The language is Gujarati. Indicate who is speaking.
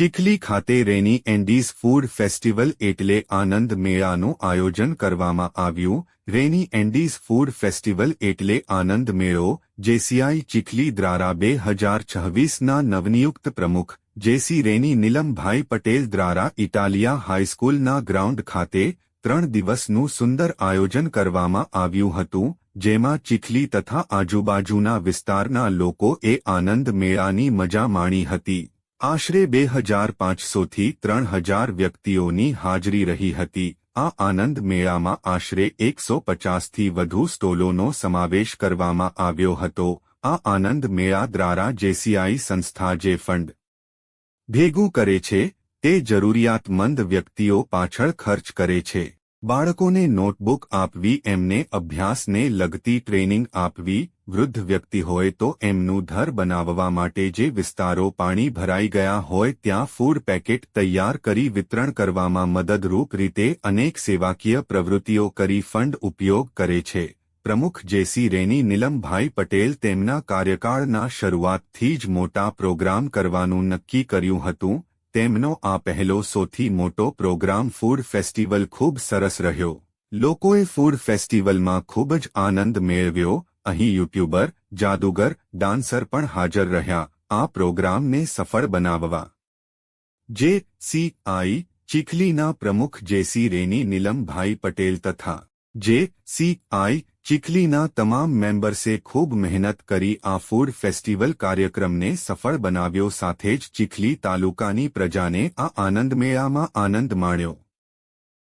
Speaker 1: ચીખલી ખાતે રેની એન્ડીઝ ફૂડ ફેસ્ટિવલ એટલે આનંદ મેળાનું આયોજન કરવામાં આવ્યું. રેની એન્ડીઝ ફૂડ ફેસ્ટિવલ એટલે આનંદ મેળો જેસીઆઈ ચીખલી દ્વારા બે હજાર છવ્વીસના નવનિયુક્ત પ્રમુખ જેસી રેની નીલમભાઈ પટેલ દ્વારા ઇટાલિયા હાઈસ્કૂલના ગ્રાઉન્ડ ખાતે ત્રણ દિવસનું સુંદર આયોજન કરવામાં આવ્યું હતું, જેમાં ચીખલી તથા આજુબાજુના વિસ્તારના લોકોએ આનંદ મેળાની મજા માણી હતી. આશરે બે હજાર પાંચસોથી ત્રણ હજાર વ્યક્તિઓની હાજરી રહી હતી. આ આનંદ મેળામાં આશરે એકસો પચાસથી વધુ સ્ટોલોનો સમાવેશ કરવામાં આવ્યો હતો. આ આનંદ મેળા દ્વારા જેસીઆઈ સંસ્થા જે ફંડ ભેગું કરે છે, તે જરૂરિયાતમંદ વ્યક્તિઓ પાછળ ખર્ચ કરે છે. બાળકોને નોટબુક આપવી, એમને અભ્યાસને લગતી ટ્રેનિંગ આપવી વૃદ્ધ વ્યક્તિ હોય તો એમનું ઘર બનાવવા માટે જે વિસ્તારો પાણી ભરાઈ ગયા હોય ત્યાં ફૂડ પેકેટ તૈયાર કરી વિતરણ કરવામાં મદદરૂપ રીતે અનેક સેવાકીય પ્રવૃત્તિઓ કરી ફંડ ઉપયોગ કરે છે. પ્રમુખ જેસી રેની નીલમભાઈ પટેલ તેમના કાર્યકાળના શરૂઆતથી જ મોટા પ્રોગ્રામ કરવાનું નક્કી કર્યું હતું. તેમનો આ પહેલો સૌથી મોટો પ્રોગ્રામ ફૂડ ફેસ્ટિવલ ખૂબ સરસ રહ્યો. લોકોએ ફૂડ ફેસ્ટિવલમાં ખૂબ જ આનંદ મેળવ્યો. અહીં યુટ્યુબર જાદુગર ડાન્સર પણ હાજર રહ્યા આ પ્રોગ્રામને સફળ બનાવવા જે સી આઈ ચીખલીના પ્રમુખ જેસી રેની નીલમભાઈ પટેલ તથા જે સી આઈ ચીખલીના તમામ મેમ્બર્સે ખૂબ મહેનત કરી આ ફૂડ ફેસ્ટિવલ કાર્યક્રમને સફળ બનાવ્યો સાથે જ ચીખલી તાલુકાની પ્રજાને આ આનંદ મેળામાં આનંદ માણ્યો